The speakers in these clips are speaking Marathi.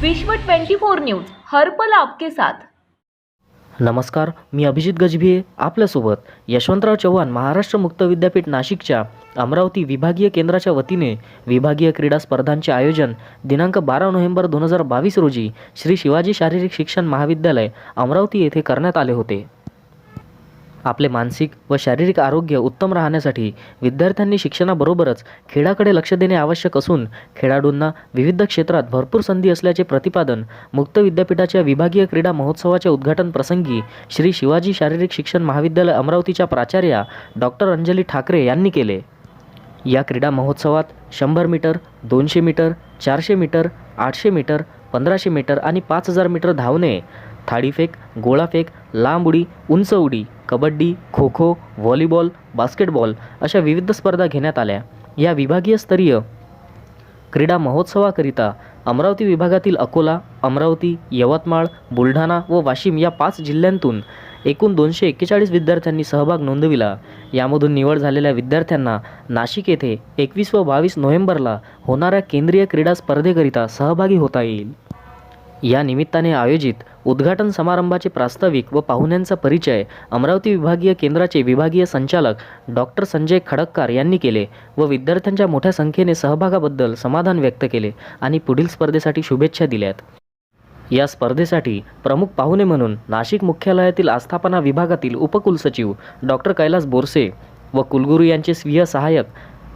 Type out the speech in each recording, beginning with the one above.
विश्व 24 न्यूज हरपल आपके साथ. नमस्कार मी अभिजित गजभिये आपल्यासोबत. यशवंतराव चव्हाण महाराष्ट्र मुक्त विद्यापीठ नाशिकच्या अमरावती विभागीय केंद्राच्या वतीने विभागीय क्रीडा स्पर्धांचे आयोजन दिनांक बारा नोव्हेंबर दोन हजार बावीस रोजी श्री शिवाजी शारीरिक शिक्षण महाविद्यालय अमरावती येथे करण्यात आले होते. आपले मानसिक व शारीरिक आरोग्य उत्तम राहण्यासाठी विद्यार्थ्यांनी शिक्षणाबरोबरच खेळाकडे लक्ष देणे आवश्यक असून खेळाडूंना विविध क्षेत्रात भरपूर संधी असल्याचे प्रतिपादन मुक्त विद्यापीठाच्या विभागीय क्रीडा महोत्सवाच्या उद्घाटन प्रसंगी श्री शिवाजी शारीरिक शिक्षण महाविद्यालय अमरावतीच्या प्राचार्या डॉक्टर अंजली ठाकरे यांनी केले. या क्रीडा महोत्सवात शंभर मीटर दोनशे मीटर चारशे मीटर आठशे मीटर पंधराशे मीटर आणि पाच हजार मीटर धावणे थाळीफेक गोळाफेक लांब उडी उंच उडी कबड्डी खो खो व्हॉलीबॉल बास्केटबॉल अशा विविध स्पर्धा घेण्यात आल्या. या विभागीय स्तरीय क्रीडा महोत्सवाकरिता अमरावती विभागातील अकोला अमरावती यवतमाळ बुलढाणा व वाशिम या पाच जिल्ह्यांतून एकूण दोनशे एक्केचाळीस विद्यार्थ्यांनी सहभाग नोंदविला. यामधून निवड झालेल्या विद्यार्थ्यांना नाशिक येथे एकवीस व बावीस नोव्हेंबरला होणाऱ्या केंद्रीय क्रीडा स्पर्धेकरिता सहभागी होता येईल. या निमित्ताने आयोजित उद्घाटन समारंभाचे प्रास्ताविक व पाहुण्यांचा परिचय अमरावती विभागीय केंद्राचे विभागीय संचालक डॉक्टर संजय खडक्कार यांनी केले व विद्यार्थ्यांच्या मोठ्या संख्येने सहभागाबद्दल समाधान व्यक्त केले आणि पुढील स्पर्धेसाठी शुभेच्छा दिल्यात. या स्पर्धेसाठी प्रमुख पाहुणे म्हणून नाशिक मुख्यालयातील आस्थापना विभागातील उपकुलसचिव डॉक्टर कैलास बोरसे व कुलगुरू यांचे स्वीय सहाय्यक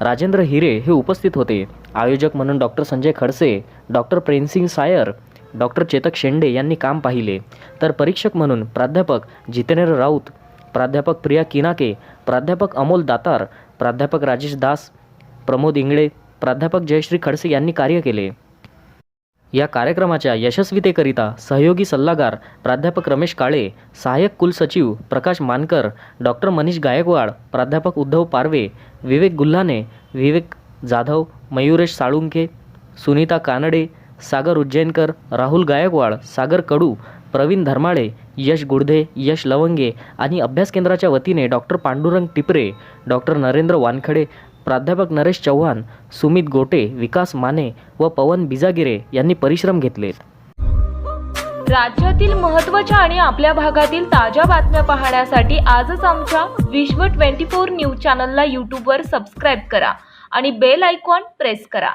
राजेंद्र हिरे हे उपस्थित होते. आयोजक म्हणून doctor Sanjay Khadse doctor Premsingh Sayar doctor Chetak Shende यांनी काम पाहिले. तर परीक्षक म्हणून प्राध्यापक जितेंद्र राऊत प्राध्यापक प्रिया किनाके प्राध्यापक अमोल दातार प्राध्यापक राजेश दास प्रमोद इंगळे प्राध्यापक जयश्री खडसे यांनी कार्य केले. या कार्यक्रमाच्या यशस्वीतेकरिता सहयोगी सल्लागार प्राध्यापक रमेश काळे सहाय्यक कुलसचिव प्रकाश मानकर डॉक्टर मनीष गायकवाड प्राध्यापक उद्धव पारवे विवेक गुल्हाने विवेक जाधव मयुरेश साळुंके सुनीता कानडे सागर उज्जैनकर राहुल गायकवाड सागर कडू प्रवीण धर्माळे यश गुडधे यश लवंगे आणि अभ्यास केंद्राच्या वतीने डॉक्टर पांडुरंग टिपरे डॉक्टर नरेंद्र वानखडे प्राध्यापक नरेश चव्हाण सुमित गोटे विकास माने व पवन बिजागिरे यांनी परिश्रम घेतलेत राज्यातील महत्त्वाच्या आणि आपल्या भागातील ताज्या बातम्या पाहण्यासाठी आजच आमच्या विश्व 24 न्यूज चॅनलला यूट्यूबवर सबस्क्राईब करा आणि बेल आयकॉन प्रेस करा.